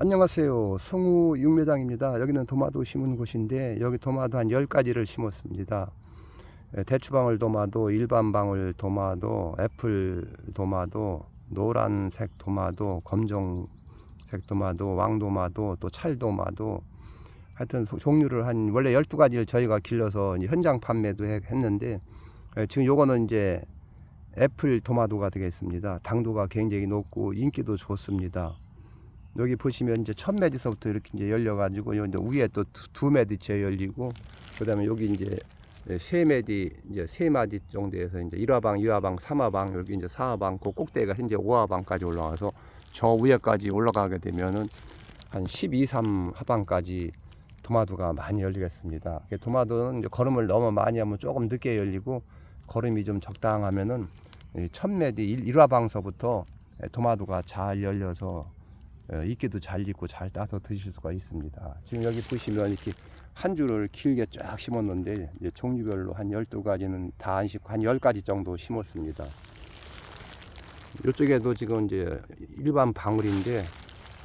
안녕하세요. 성우 육매장입니다. 여기는 도마도 심은 곳인데 여기 도마도 한 10가지를 심었습니다. 예, 대추방울 도마도, 일반 방울 도마도, 애플 도마도, 노란색 도마도, 검정색 도마도, 왕도마도, 또 찰도마도 하여튼 소- 종류를 한 원래 12가지를 저희가 길러서 현장 판매도 해- 했는데 예, 지금 요거는 이제 애플 도마도가 되겠습니다. 당도가 굉장히 높고 인기도 좋습니다. 여기 보시면 이제 첫 매디서부터 이렇게 이제 열려가지고 요 이제 위에 또 두 매디째 열리고 그다음에 여기 이제 세 매디 이제 세 마디 정도에서 이제 1화방, 2화방, 3화방 여기 이제 4화방 그 꼭대기가 현재 5화방까지 올라와서 저 위에까지 올라가게 되면은 한 12, 3화방까지 도마도가 많이 열리겠습니다. 도마도는 이제 걸음을 너무 많이 하면 조금 늦게 열리고 걸음이 좀 적당하면은 이첫 매디 1, 1화방서부터 도마도가 잘 열려서 어, 익기도 잘 익고 잘 따서 드실 수가 있습니다. 지금 여기 보시면 이렇게 한 줄을 길게 쫙 심었는데 이제 종류별로 한 12가지는 다 안 심고 한 10가지 정도 심었습니다. 이쪽에도 지금 이제 일반 방울인데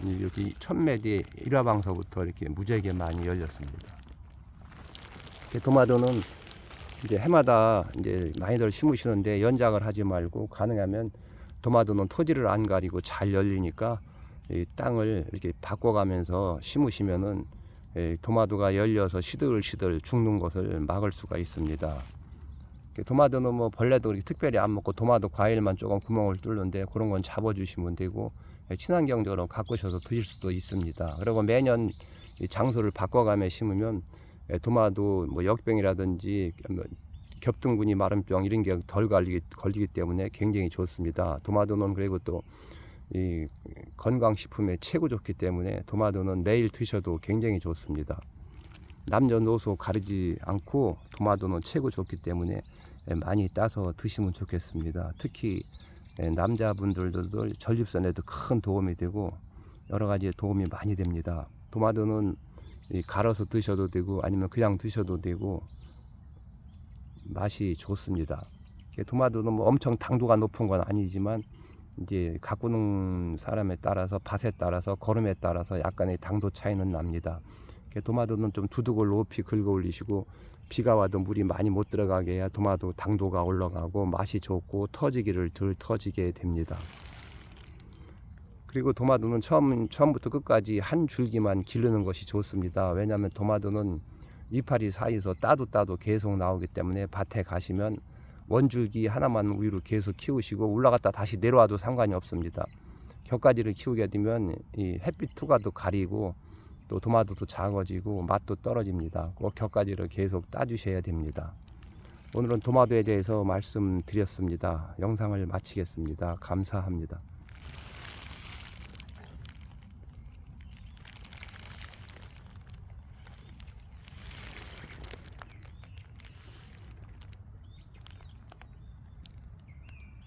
이 여기 천매디 1화방서부터 이렇게 무지하게 많이 열렸습니다. 도마도는 이제 해마다 이제 많이들 심으시는데 연작을 하지 말고 가능하면 도마도는 토지를 안 가리고 잘 열리니까 이 땅을 이렇게 바꿔가면서 심으시면은 이 도마도가 열려서 시들시들 죽는 것을 막을 수가 있습니다. 도마도는 뭐 벌레도 특별히 안 먹고 도마도 과일만 조금 구멍을 뚫는데 그런 건 잡아주시면 되고 예, 친환경적으로 가꾸셔서 드실 수도 있습니다. 그리고 매년 이 장소를 바꿔가며 심으면 예, 도마도 뭐 역병이라든지 뭐 겹둥근이 마른병 이런 게 덜 걸리기, 때문에 굉장히 좋습니다. 도마도는 그리고 또 이 건강식품에 최고 좋기 때문에 도마도는 매일 드셔도 굉장히 좋습니다. 남녀노소 가리지 않고 도마도는 최고 좋기 때문에 예, 많이 따서 드시면 좋겠습니다. 특히 예, 남자분들도 전립선에도 큰 도움이 되고 여러 가지 도움이 많이 됩니다. 도마도는 이 갈아서 드셔도 되고 아니면 그냥 드셔도 되고 맛이 좋습니다. 도마도는 뭐 엄청 당도가 높은 건 아니지만 이제 가꾸는 사람에 따라서 밭에 따라서 걸음에 따라서 약간의 당도 차이는 납니다. 도마도는 좀 두둑을 높이 긁어 올리시고 비가 와도 물이 많이 못 들어가게 해야 도마도 당도가 올라가고 맛이 좋고 터지기를 덜 터지게 됩니다. 그리고 도마도는 처음 처음부터 끝까지 한 줄기만 기르는 것이 좋습니다. 왜냐하면 도마도는 이파리 사이에서 따도 따도 계속 나오기 때문에 밭에 가시면 원줄기 하나만 위로 계속 키우시고 올라갔다 다시 내려와도 상관이 없습니다. 격가지를 키우게 되면 이 햇빛 투과도 가리고 또 도마도도 작아지고 맛도 떨어집니다. 꼭 격가지를 계속 따주셔야 됩니다. 오늘은 도마도에 대해서 말씀드렸습니다. 영상을 마치겠습니다. 감사합니다.